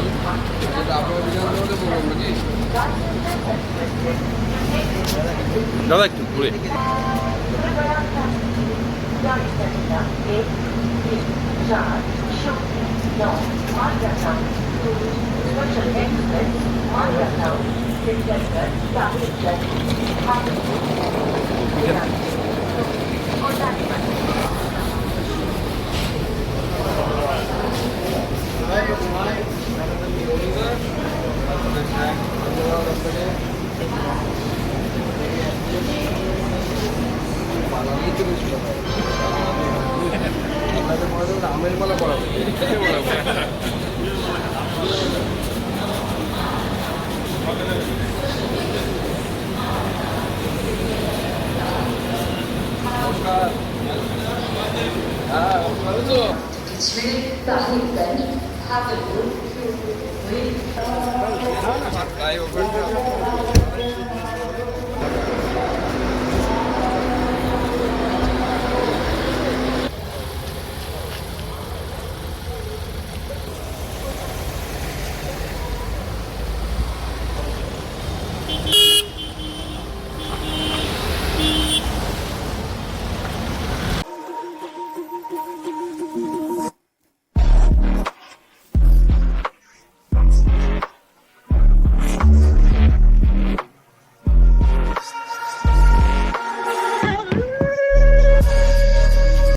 বলুন দাদা একটু ঘুরে Thank you. আমের মালা পড়াবে হ্যাঁ ভালো তো Thank you.